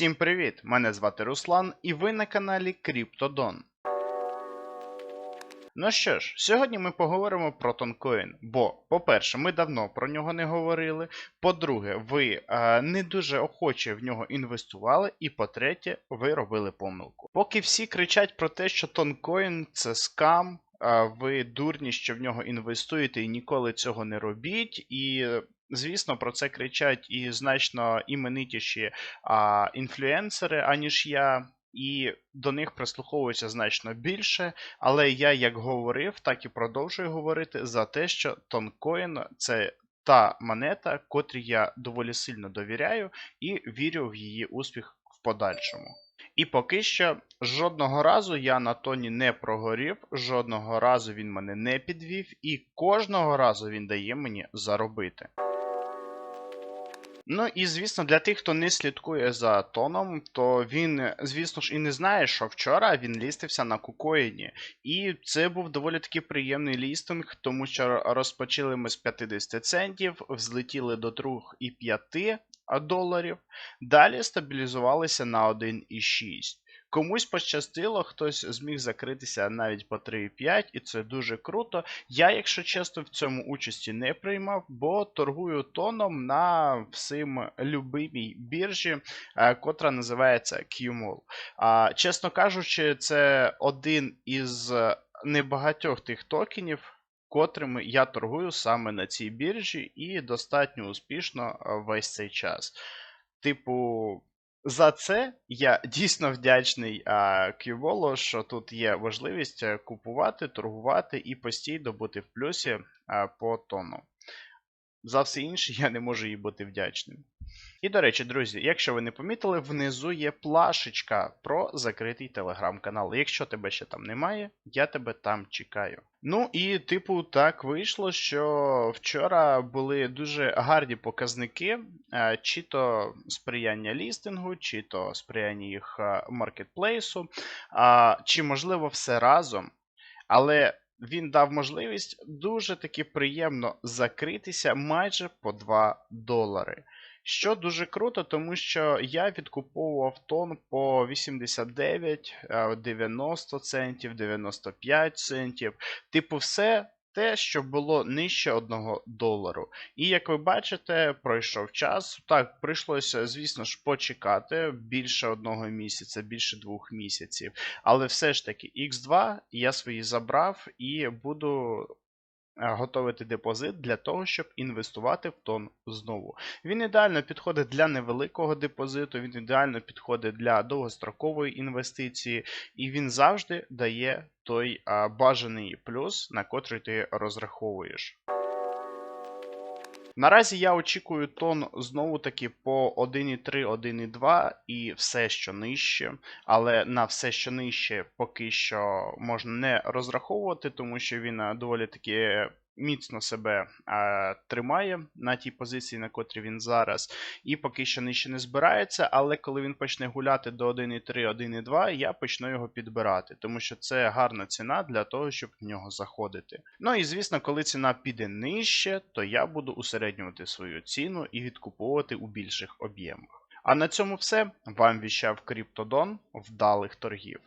Всім привіт! Мене звати Руслан, і ви на каналі Криптодон. Ну що ж, сьогодні ми поговоримо про тонкоін. Бо, по-перше, ми давно про нього не говорили. По-друге, ви е, не дуже охоче в нього інвестували. І по-третє, ви робили помилку. Поки всі кричать про те, що тонкоін це скам. Ви дурні, що в нього інвестуєте і ніколи цього не робіть. І Звісно, про це кричать і значно іменитіші а, інфлюенсери, аніж я, і до них прислуховується значно більше. Але я як говорив, так і продовжую говорити за те, що тонкоін це та монета, котрій я доволі сильно довіряю і вірю в її успіх в подальшому. І поки що жодного разу я на тоні не прогорів, жодного разу він мене не підвів, і кожного разу він дає мені заробити. Ну і звісно, для тих, хто не слідкує за тоном, то він, звісно ж, і не знає, що вчора він лістився на кукоїні. І це був доволі таки приємний лістинг, тому що розпочали ми з 50 центів, взлетіли до 3,5 доларів, далі стабілізувалися на 1,6. Комусь пощастило, хтось зміг закритися навіть по 3,5, і це дуже круто. Я, якщо чесно, в цьому участі не приймав, бо торгую тоном на всім любимій біржі, е, котра називається QMOL. Чесно кажучи, це один із небагатьох тих токенів. Котрими я торгую саме на цій біржі, і достатньо успішно е, весь цей час. Типу, за це я дійсно вдячний Кюволу, що тут є можливість е, купувати, торгувати і постійно бути в плюсі по тону. За все інше я не можу їй бути вдячним. І до речі, друзі, якщо ви не помітили, внизу є плашечка про закритий телеграм-канал. Якщо тебе ще там немає, я тебе там чекаю. Ну і, типу, так вийшло, що вчора були дуже гарні показники, е, чи то сприяння лістингу, чи то сприяння їх е, маркетплейсу, чи можливо все разом. Але він дав можливість дуже таки приємно закритися майже по 2 долари. Що дуже круто, тому що я відкуповував тон по 89, 90 е, центів, 95 центів. Типу, все те, що було нижче 1 долару. І як ви бачите, пройшов час. Так, прийшлося, звісно ж, почекати більше одного місяця, більше двох місяців. Але все ж таки, X2 я свої забрав і буду готовити депозит для того, щоб інвестувати в тон знову. Він ідеально підходить для невеликого депозиту, він ідеально підходить для довгострокової інвестиції, і він завжди дає той бажаний плюс, на котрий ти розраховуєш. Наразі я очікую тон знову таки по 1,3, 1,2 і все, що нижче. Але на все, що нижче, поки що можна не розраховувати, тому що він е, доволі таки міцно себе е, тримає на тій позиції, на котрій він зараз, і поки що нижче не збирається. Але коли він почне гуляти до 1,3, 1,2, я почну його підбирати, тому що це гарна ціна для того, щоб в нього заходити. Ну і звісно, коли ціна піде нижче, то я буду усереднювати свою ціну і відкуповувати у більших об'ємах. А на цьому все. Вам віщав Криптодон. Вдалих торгів.